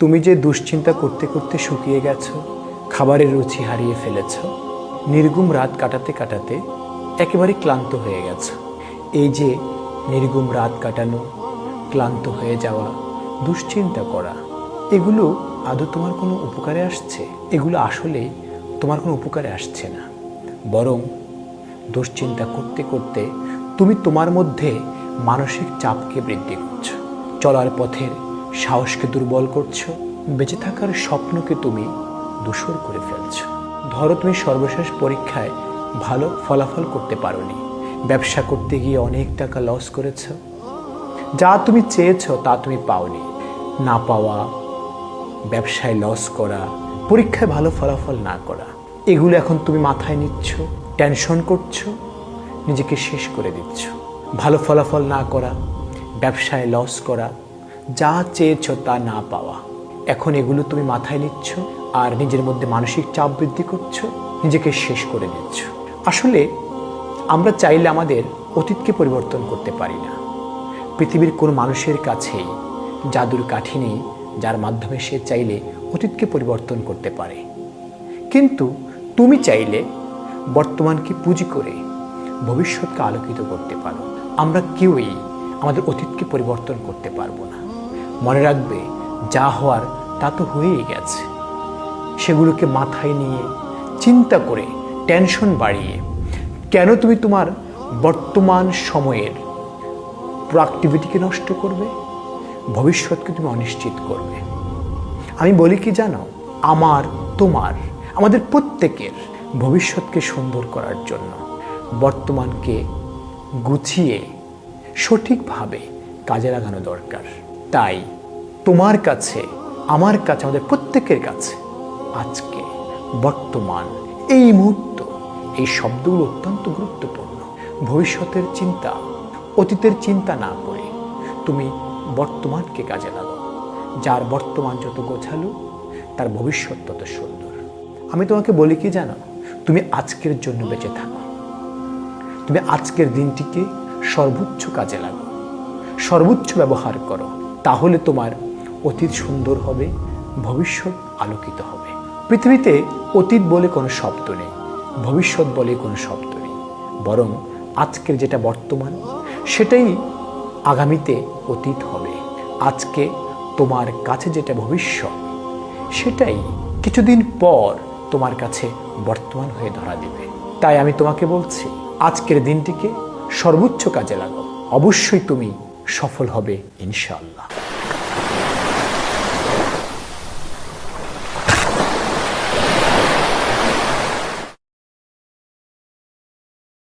তুমি যে দুশ্চিন্তা করতে করতে শুকিয়ে গেছো, খাবারের রুচি হারিয়ে ফেলেছ নির্গুম রাত কাটাতে কাটাতে একেবারে ক্লান্ত হয়ে গেছ। এই যে নির্গুম রাত কাটানো, ক্লান্ত হয়ে যাওয়া, দুশ্চিন্তা করা, এগুলো আদৌ তোমার কোনো উপকারে আসছে? এগুলো আসলে তোমার কোনো উপকারে আসছে না। বরং দুশ্চিন্তা করতে করতে তুমি তোমার মধ্যে মানসিক চাপকে বৃদ্ধি করছ। চলার পথের সাহসকে দুর্বল করছ, বেঁচে থাকার স্বপ্নকে তুমি দূষর করে ফেলছো। ধরো তুমি সর্বশেষ পরীক্ষায় ভালো ফলাফল করতে পারোনি। ব্যবসা করতে গিয়ে অনেক টাকা লস করেছ। যা তুমি চেয়েছো তা তুমি পাওনি। না পাওয়া, ব্যবসায় লস করা, পরীক্ষায় ভালো ফলাফল না করা, এগুলো এখন তুমি মাথায় নিচ্ছ টেনশন করছ, নিজেকে শেষ করে দিচ্ছ। ভালো ফলাফল না করা, ব্যবসায় লস করা যা চেয়েছ তা না পাওয়া। এখন এগুলো তুমি মাথায় নিচ্ছ আর নিজের মধ্যে মানসিক চাপ বৃদ্ধি করছ, নিজেকে শেষ করে দিচ্ছ আসলে আমরা চাইলে আমাদের অতীতকে পরিবর্তন করতে পারি না। পৃথিবীর কোন মানুষের কাছেই জাদুর কাঠি নেই, যার মাধ্যমে সে চাইলে অতীতকে পরিবর্তন করতে পারে। কিন্তু তুমি চাইলে বর্তমানকে পুঁজি করে ভবিষ্যৎকে আলোকিত করতে পারো। আমরা কেউই আমাদের অতীতকে পরিবর্তন করতে পারব না। মনে রাখবে, যা হওয়ার তা তো হয়েই গেছে। সেগুলোকে মাথায় নিয়ে, চিন্তা করে, টেনশন বাড়িয়ে, কেন তুমি তোমার বর্তমান সময়ের প্রোয়াক্টিভিটিকে নষ্ট করবে? ভবিষ্যৎকে তুমি অনিশ্চিত করবে। আমি বলি কি জানো? আমার, তোমার, আমাদের প্রত্যেকের ভবিষ্যৎকে সুন্দর করার জন্য বর্তমানকে গুছিয়ে সঠিকভাবে কাজে লাগানো দরকার। তাই তোমার কাছে, আমার কাছে, আমাদের প্রত্যেকের কাছে আজকে, বর্তমান, এই মুহূর্ত, এই শব্দগুলো অত্যন্ত গুরুত্বপূর্ণ। ভবিষ্যতের চিন্তা, অতীতের চিন্তা না করে তুমি বর্তমানকে কাজে লাগাও। যার বর্তমান যত গোছালো, তার ভবিষ্যৎ তত সুন্দর। আমি তোমাকে বলি কি জানো? তুমি আজকের জন্য বেঁচে থাকো। তুমি আজকের দিনটিকে সর্বোচ্চ কাজে লাগো সর্বোচ্চ ব্যবহার করো। তাহলে তোমার অতীত সুন্দর হবে, ভবিষ্যৎ আলোকিত হবে। পৃথিবীতে অতীত বলে কোনো শব্দ নেই, ভবিষ্যৎ বলে কোনো শব্দ নেই। বরং আজকের যেটা বর্তমান, সেটাই আগামীতে অতীত হবে। আজকে তোমার কাছে যেটা ভবিষ্যৎ, সেটাই কিছুদিন পর তোমার কাছে বর্তমান হয়ে ধরা দেবে। তাই আমি তোমাকে বলছি, আজকের দিনটিকে সর্বোচ্চ কাজে লাগাও। অবশ্যই তুমি সফল হবে ইনশাআল্লাহ।